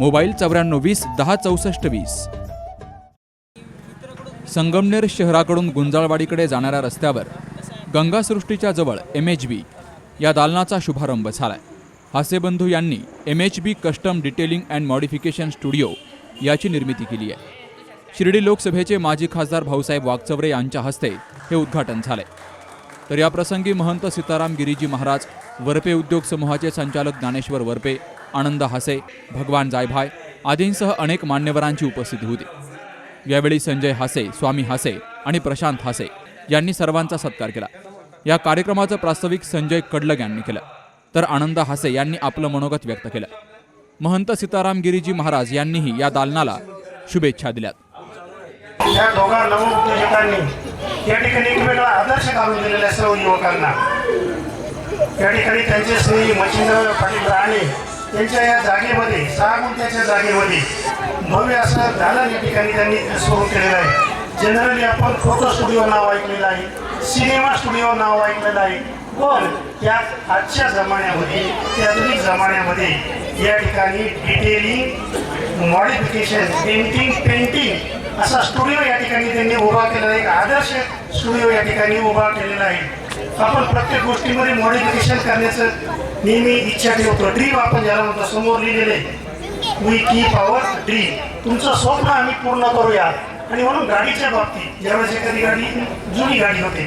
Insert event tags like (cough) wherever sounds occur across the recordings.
Mobile चौऱ्याण्णव वीस दहा चौसष्ट वीस. संगमनेर शहराकडून गुंजाळवाडीकडे जाणाऱ्या रस्त्यावर गंगासृष्टीच्या जवळ एम एच बी या दालनाचा शुभारंभ झालाय. हासेबंधू यांनी M H B custom detailing and modification studio याची निर्मिती केली आहे. शिर्डी लोकसभेचे माजी खासदार भाऊसाहेब वागचवरे यांच्या हस्ते हे उद्घाटन झाले तर याप्रसंगी महंत सीताराम गिरीजी महाराज वरपे उद्योग समूहाचे संचालक ज्ञानेश्वर वरपे आनंद हासे भगवान जायभाय आदींसह अनेक मान्यवरांची उपस्थिती होती. यावेळी संजय हासे स्वामी हासे आणि प्रशांत हासे यांनी सर्वांचा सत्कार केला. या कार्यक्रमाचं प्रास्ताविक संजय कडलग यांनी केलं. तर आनंद हासे यांनी आपलं मनोगत व्यक्त केलं. महंत सीताराम गिरीजी महाराज यांनीही या दालनाला शुभेच्छा दिल्यात. या दोघा या ठिकाणी एक वेगळा आदर्श घालून दिलेला सर्व युवकांना. या ठिकाणी त्यांचे श्री मच्छिंद्र पाटील राणे त्यांच्या या जागेमध्ये सहा गुंठ्याच्या जागेमध्ये भव्य असं दालन या ठिकाणी त्यांनी सुरू केलेलं आहे. जनरली आपण फोटो स्टुडिओ नाव ऐकलेलं आहे सिनेमा स्टुडिओ नाव ऐकलेलं आहे. पण या आजच्या जमान्यामध्ये त्या आधुनिक जमान्यामध्ये या ठिकाणी डिटेलिंग मॉडिफिकेशन पेंटिंग पेंटिंग असा स्टुडिओ या ठिकाणी त्यांनी उभा केलेला आहे. एक आदर्श स्टुडिओ या ठिकाणी उभा केलेला आहे. आपण प्रत्येक गोष्टीमध्ये मॉडिफिकेशन करण्याचं नेहमी इच्छा ठेवतो. ड्रीम आपण ज्याला म्हणतो समोर लिहिलेले वी कीप आवर ड्रीम तुमचं स्वप्न आम्ही पूर्ण करूया. आणि म्हणून गाडीच्या बाबतीत ज्यावेळेस एखादी गाडी जुनी गाडी होते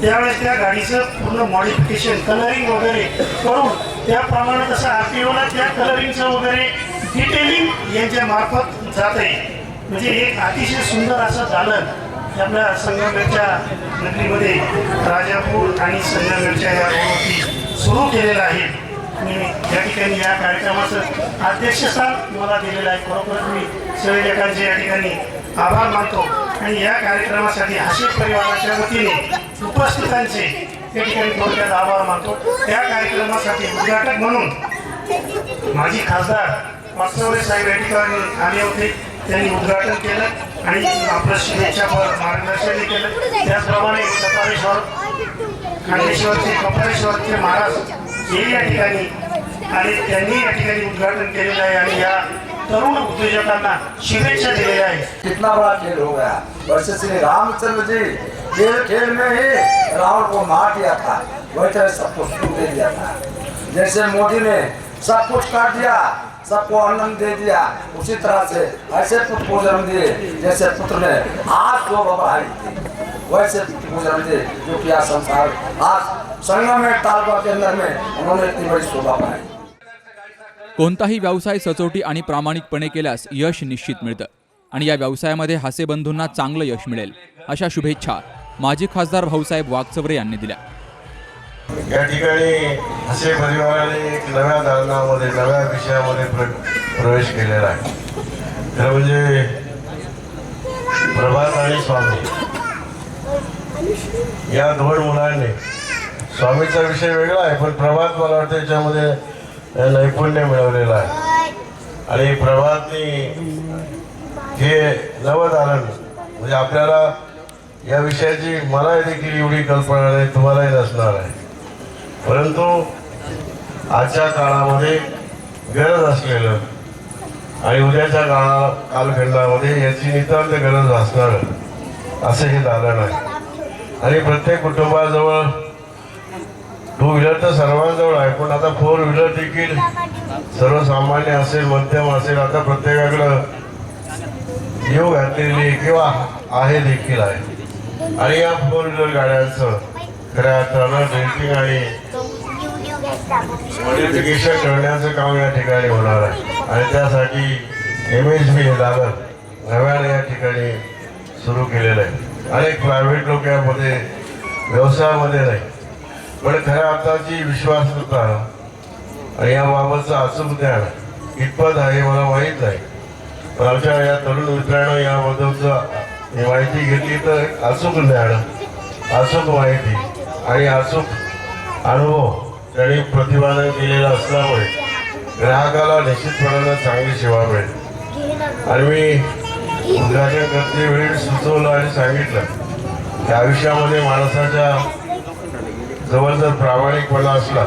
त्यावेळेस त्या गाडीचं पूर्ण मॉडिफिकेशन कलरिंग वगैरे करून त्याप्रमाणे तसं आर टी ओला त्या कलरिंगचं वगैरे डिटेलिंग यांच्या मार्फत जात आहे म्हणजे एक अतिशय सुंदर असं झालं. आपल्या संगमेरच्या नगरीमध्ये राजापूर आणि संगमनेरच्या या रोडवरती सुरू केलेलं आहे. मी या ठिकाणी या कार्यक्रमाचं अध्यक्षस्थान मला दिलेलं आहे. खरोखरच मी संयोजकांचे या ठिकाणी आभार मानतो. आणि या कार्यक्रमासाठी हाशिक परिवाराच्या वतीने उपस्थितांचे या ठिकाणी थोडक्यात आभार मानतो. त्या कार्यक्रमासाठी उद्घाटक म्हणून माजी खासदार वास्तवरे साहेब या ठिकाणी आले होते. त्यांनी उद्घाटन केलं. आणि आपलं शुभेच्छापर मार्गदर्शनही केलं. त्याचप्रमाणे कपालेश्वर खांडेश्वरचे कपालेश्वरचे महाराज हे या ठिकाणी आणि त्यांनी या ठिकाणी उद्घाटन केलेलं आहे आणि या तरुण उद्योजकांना शुभेच्छा दिलेल्या आहेत. कितना बड़ा खेल हो गया। वैसे श्री रामचंद्र जी खेल खेल में ही रावण को मार दिया था। वैसे सबको सुख दे दिया था। जैसे मोदी ने सब कुछ काट दिया सबको दे दिया उसी तरह से ऐसे पुत्र को जन्म दिए जैसे पुत्र ने आज जो बबहारी थी वैसे पुत्र को जन्म दिए जो कि आज संसार आज संगम में तालबा के अंदर में उन्होंने इतनी बड़ी शोभा पाई। कोणताही व्यवसाय सचोटी आणि प्रामाणिकपणे केल्यास यश निश्चित मिळतं आणि या व्यवसायामध्ये हासेबंधूंना चांगलं यश मिळेल अशा शुभेच्छा माजी खासदार भाऊसाहेब वागचवरे यांनी दिल्या. या ठिकाणी असे परिवाराने एक नव्या दालनामध्ये नव्या विषयामध्ये प्र प्रवेश केलेला आहे. तर म्हणजे प्रभात आणि स्वामी या दोन मुलांनी स्वामीचा विषय वेगळा आहे पण प्रभात मला वाटतं याच्यामध्ये नैपुण्य मिळवलेलं आहे. आणि प्रभातनी हे नवदालन म्हणजे आपल्याला या विषयाची मला देखील एवढी कल्पना नाही तुम्हालाही नसणार आहे. परंतु आजच्या काळामध्ये गरज असलेलं आणि उद्याच्या काळा कालखंडामध्ये याची नितांत गरज असणार असं हे दालन आहे. आणि प्रत्येक कुटुंबाजवळ टू व्हीलर तर सर्वांजवळ आहे पण आता फोर व्हीलर देखील सर्वसामान्य असेल मध्यम असेल आता प्रत्येकाकडं येऊ घातलेली किंवा आहे देखील आहे. आणि या फोर व्हीलर गाड्यांचं खऱ्या अर्थानं आणि मॉडिफिकेशन करण्याचं काम या ठिकाणी होणार आहे. आणि त्यासाठी एम एस बी हे लागत नव्याने या ठिकाणी सुरू केलेलं आहे. अनेक प्रायव्हेट लोक यामध्ये व्यवसायामध्ये नाही. पण खऱ्या अर्थाची विश्वासता आणि याबाबतचं अचूक ज्ञान कितपत आहे मला माहीत नाही. पण आमच्या या तरुण मित्रांनो याबद्दलचं माहिती घेतली तर अचूक ज्ञान अचूक माहिती आणि अचूक अनुभव त्यांनी प्रतिपादन केलेला असल्यामुळे ग्राहकाला निश्चितपणानं चांगली सेवा मिळेल. आणि मी उद्घाटन करतेवेळी सुचवलं आणि सांगितलं की आयुष्यामध्ये माणसाच्या जवळ जर प्रामाणिकपणा असला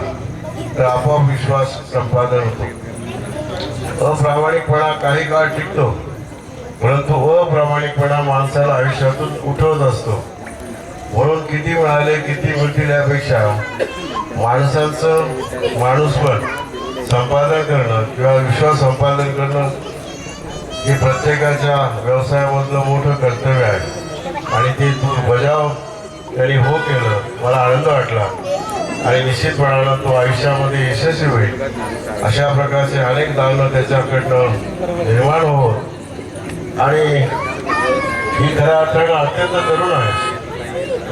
तर आपोआप विश्वास संपादन होतो. अप्रामाणिकपणा काही काळ टिकतो परंतु अप्रामाणिकपणा माणसाला आयुष्यातून उठवत असतो. म्हणून किती म्हणाले किती मिळतील यापेक्षा माणूस माणूसपण संपादन करणं किंवा विश्वास संपादन करणं हे प्रत्येकाच्या व्यवसायामधलं मोठं कर्तव्य आहे. आणि ते तू बजाव त्यांनी हो केलं मला आनंद वाटला. आणि निश्चितपणानं तो आयुष्यामध्ये यशस्वी होईल. अशा प्रकारचे अनेक दालनं त्याच्याकडनं निर्माण होत आणि ही खऱ्या अर्थानं अत्यंत तरुण आहे.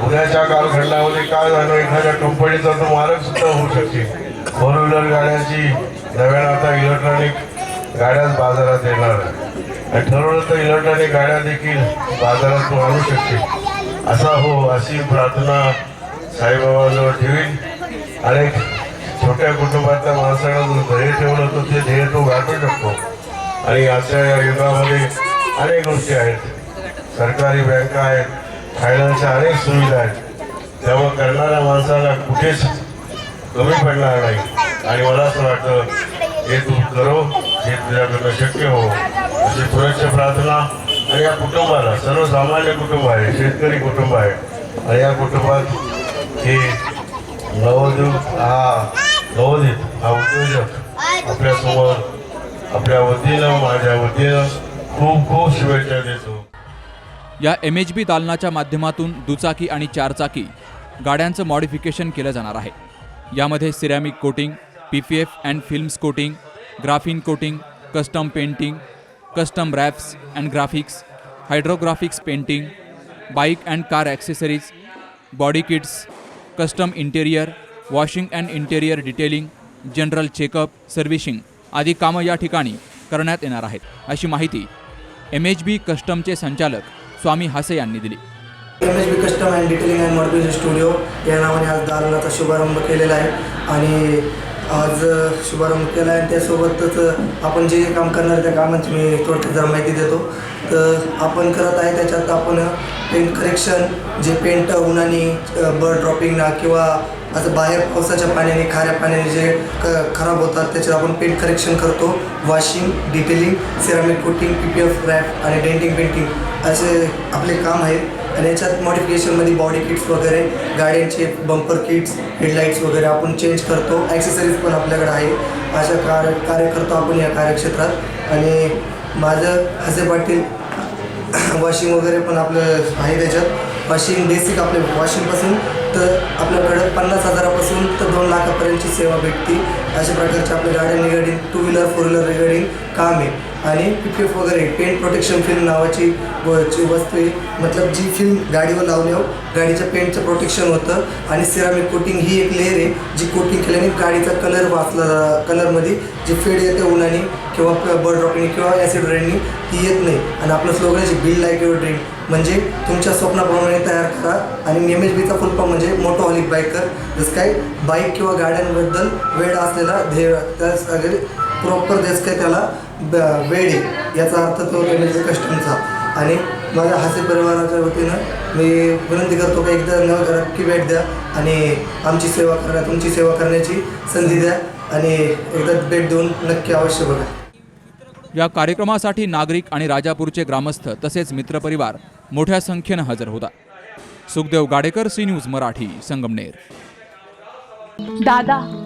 उद्याच्या कालखंडामध्ये काय झालं एखाद्या कंपनीचा तो मालक सुद्धा होऊ शकते फोर व्हीलर गाड्यांची नव्यानं आता इलेक्ट्रॉनिक गाड्याच बाजारात येणार आणि ठरवलं तर इलेक्ट्रॉनिक गाड्या देखील बाजारात तो आणू शकते असा हो अशी प्रार्थना साईबाबाजवळ ठेवीन. आणि छोट्या कुटुंबातल्या माणसाला जो ध्येय ठेवलं तर ते ध्येय तो गाठू शकतो. आणि आजच्या या युगामध्ये अनेक गोष्टी आहेत. सरकारी बँका आहेत फायनान्सच्या अनेक सुविधा आहेत. त्यामुळे करणाऱ्या माणसाला कुठेच कमी पडणार नाही. आणि मला असं वाटतं हे तू करो हे तुझ्याकडनं शक्य हो. अशी सुरक्षा प्रार्थना आणि या कुटुंबाला सर्वसामान्य कुटुंब आहे शेतकरी कुटुंब आहे. आणि या कुटुंबात हे नवोदित हा नवोदित हा उद्योजक आपल्यासमोर आपल्या वतीनं माझ्या वतीनं खूप खूप शुभेच्छा देतो. या एम एच बी दालनाच्या माध्यमातून दुचाकी आणि चारचाकी गाड्यांचं मॉडिफिकेशन केलं जाणार आहे. यामध्ये ceramic coating P P F and films coating graphene coating custom painting custom wraps and graphics hydrographics painting bike and car accessories body kits custom interior washing and interior detailing general checkup servicing आदी कामं या ठिकाणी करण्यात येणार आहेत. अशी माहिती M H बी कस्टमचे संचालक स्वामी हासे यांनी दिली. M H B custom and detailing and modification studio या नावाने आज दालनाचा शुभारंभ केलेला आहे. आणि आज शुभारंभ केला आहे आणि त्यासोबतच आपण जे जे काम करणार त्या कामांची मी थोडक्यात जरा माहिती देतो. तर आपण करत आहे त्याच्यात आपण पेंट करेक्शन जे पेंट उन्हाने बर्ड ड्रॉपिंगना किंवा असं बाहेर पावसाच्या पाण्याने खाऱ्या पाण्याने जे क खराब होतात त्याच्यात आपण पेंट करेक्शन करतो. Washing detailing ceramic coating P P F wrap आणि डेंटिंग पेंटिंग असे आपले काम आहेत आणि याच्यात मॉडिफिकेशनमध्ये बॉडी किट्स वगैरे गाड्यांचे बंपर किट्स हेडलाईट्स वगैरे आपण चेंज करतो. ॲक्सेसरीज पण आपल्याकडे आहे. अशा कार्य कार्य करतो आपण या कार्यक्षेत्रात. आणि माझं हसे पाटील (coughs) वॉशिंग वगैरे पण आपलं आहे त्याच्यात. वॉशिंग बेसिक आपले वॉशिंगपासून तर आपल्याकडं पन्नास हजारापासून तर दोन लाखापर्यंतची सेवा भेटते. अशा प्रकारचे आपल्या गाड्या regarding two wheeler four wheeler regarding काम आहे. आणि पी पी एफ वगैरे पेंट प्रोटेक्शन फिल्म नावाची व- ची वस्तू आहे. मतलब जी फिल्म गाडीवर लावल्यावर गाडीच्या पेंटचं प्रोटेक्शन होतं. आणि सिरामिक कोटिंग ही एक लेअर आहे जी कोटिंग केल्याने गाडीचा कलर वाचला कलरमध्ये जे फेड येते उन्हाने किंवा बर्ड ड्रॉपिंग किंवा ॲसिड रेननी ती येत नाही. आणि आपलं स्लोगन आहे बिल लाईक युअर ड्रीम म्हणजे तुमच्या स्वप्नाप्रमाणे तयार करा. आणि एम एच बीचा फुलपा म्हणजे मोटो हॉलिक बायकर जसं काय बाईक किंवा गाड्यांबद्दल वेळ असलेला ध्येय त्या प्रॉपर जसं काय त्याला ब- वेळ आहे याचा अर्थ तो एच बी कस्टमचा आणि माझ्या हास्य परिवाराच्या वतीनं मी विनंती करतो की एकदा न नक्की भेट द्या आणि आमची सेवा करा तुमची सेवा करण्याची संधी द्या आणि एकदा भेट देऊन नक्की अवश्य बघा. या कार्यक्रमासाठी नागरिक आणि राजापूरचे ग्रामस्थ तसेच मित्रपरिवार मोठ्या संख्येनं हजर होता. Sukhdev Gadekar C News Marathi Sangamner. दादा